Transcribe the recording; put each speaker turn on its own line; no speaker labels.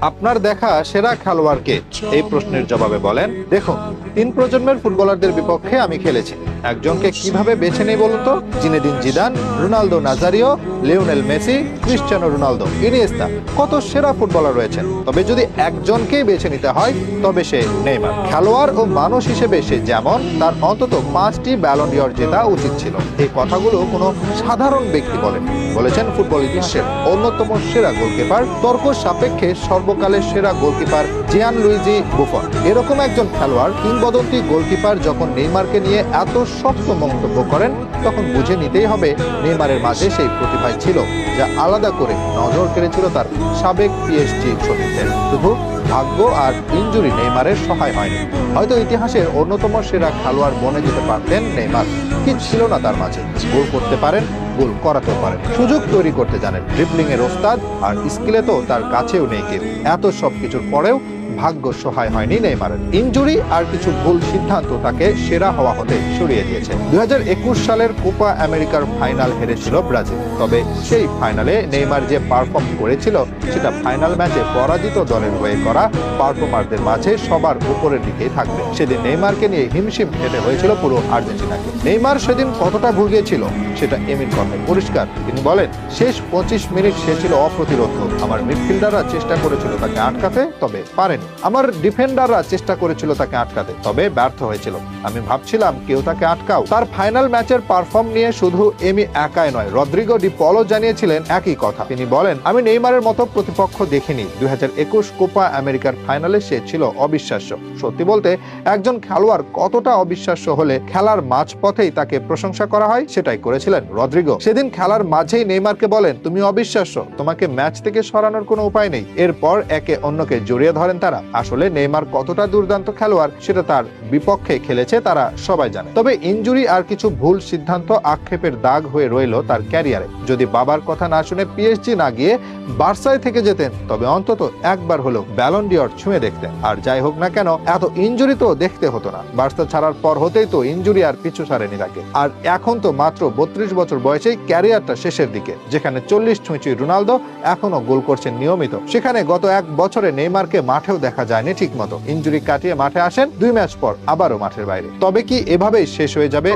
আপনার দেখা সেরা খেলোয়াড়কে? এই প্রশ্নের জবাবে বলেন, দেখুন, তিন প্রজন্মের ফুটবলারদের বিপক্ষে আমি খেলেছি। একজনকে কীভাবে বেছে নেই বলুন তো? Zinedine Zidane, Ronaldo Nazario, Lionel Messi, Cristiano Ronaldo, Iniesta. কত সেরা ফুটবলার রয়েছেন। তবে যদি একজনকেই বেছে নিতে হয়, তবে সে নেইমার। খেলোয়াড় ও মানুষ হিসেবে সে যেমন, তার অন্তত পাঁচটি ব্যালন্ডিয়র জেতা উচিত ছিল। এই কথাগুলো কোনো সাধারণ ব্যক্তি বলেন বলেছেন ফুটবল ইতিহাসের অন্যতম সেরা গোলকিপার তর্ক সাপেক্ষে সর্বকালের সেরা গোলকিপার জিয়ান লুইজি বুফন। এরকম একজন খেলোয়াড় কিংবদন্তি গোলকিপার যখন নেইমারকে নিয়ে এত শক্ত মন্তব্য করেন, তখন বুঝে নিতেই হবে নেইমারের মাঝে সেই প্রতিভাই ছিল, যা আলাদা করে নজর কেড়েছিল তার সাবেক পিএসজি সতীর্থের শুধু ভাগ্য আর ইঞ্জুরি নেইমারের সহায় হয়নি। হয়তো ইতিহাসের অন্যতম সেরা খেলোয়াড় বনে যেতে পারতেন নেইমার, কি ছিল না তার মাঝে। গোল করতে পারেন গোল করাতে পারেন। সুযোগ তৈরি করতে জানেন ড্রিবলিং এর ওস্তাদ, আর স্কিলে তো তার কাছেও নেই কেউ। এত সব কিছুর পরেও ভাগ্য সহায় হয়নি নেইমারের। ইনজুরি আর কিছু ভুল সিদ্ধান্ত তাকে সেরা হওয়া হতে সরিয়ে দিয়েছে। দুই হাজার একুশ সালের কোপা আমেরিকার ফাইনাল হেরেছিল ব্রাজিল। তবে সেই ফাইনালে নেইমার যে পারফর্ম করেছিল, সেটা ফাইনাল ম্যাচে পরাজিত দলের হয়ে করা পারফর্মারদের মাঝে সবার উপরের দিকেই থাকবে। সেদিন নেইমারকে নিয়ে হিমশিম খেতে হয়েছিল পুরো আর্জেন্টিনাকে। নেইমার সেদিন কতটা ভুগিয়েছিল সেটা এমিন কথায় পরিষ্কার। তিনি বলেন, শেষ পঁচিশ মিনিট সে ছিল অপ্রতিরোধ আমার মিডফিল্ডাররা চেষ্টা করেছিল তাকে আটকাতে, তবে পারেনি আমার ডিফেন্ডাররা চেষ্টা করেছিল তাকে আটকাতে, তবে ব্যর্থ হয়েছিল। আমি ভাবছিলাম কেউ তাকে আটকাও। তার ফাইনাল ম্যাচের পারফর্ম নিয়ে শুধু এমি একাই নয়, রদ্রিগো ডি পলো জানিয়েছিলেন একই কথা। তিনি বলেন, আমি নেইমারের মতো প্রতিপক্ষ দেখিনি। দুই কোপা আমেরিকার ফাইনালে সে ছিল অবিশ্বাস্য। সত্যি বলতে, একজন খেলোয়াড় কতটা অবিশ্বাস্য হলে খেলার মাঝপথেই তাকে প্রশংসা করা হয়, সেটাই করেছিলেন রদ্রিগো। সেদিন খেলার মাঝেই নেইমারকে বলেন, তুমি অবিশ্বাস্য। তোমাকে ম্যাচ থেকে সরানোর কোনো উপায় নেই। এরপর একে অন্যকে জড়িয়ে ধরেন তারা। আসলে নেইমার কতটা দুর্দান্ত খেলোয়াড়, সেটা তার বিপক্ষে খেলেছে তারা সবাই জানে। তবে ইনজুরি আর কিছু ভুল সিদ্ধান্ত আক্ষেপের দাগ হয়ে রইল তার ক্যারিয়ারে। যদি বাবার কথা না শুনে পিএসজি না গিয়ে বার্সায় থেকে যেতেন, তবে অন্তত একবার হলেও ব্যালন্ডিয়র ছুঁয়ে দেখতেন। আর যাই হোক না কেন, এত ইনজুরি তো দেখতে হতো না। বার্সা ছাড়ার পর হতেই তো ইনজুরি আর পিছু ছাড়েনি তাকে। আর এখন তো মাত্র বত্রিশ বছর বয়সেই ক্যারিয়ারটা শেষের দিকে। যেখানে চল্লিশ ছুঁচি রোনালদো এখনও গোল করছেন নিয়মিত। সেখানে গত এক বছরে নেইমারকে মাঠেও দেখা যায়নি ঠিকমতো। ইঞ্জুরি কাটিয়ে মাঠে আসেন দুই ম্যাচ পর আবারও মাঠের বাইরে। তবে কি এভাবেই শেষ হয়ে যাবে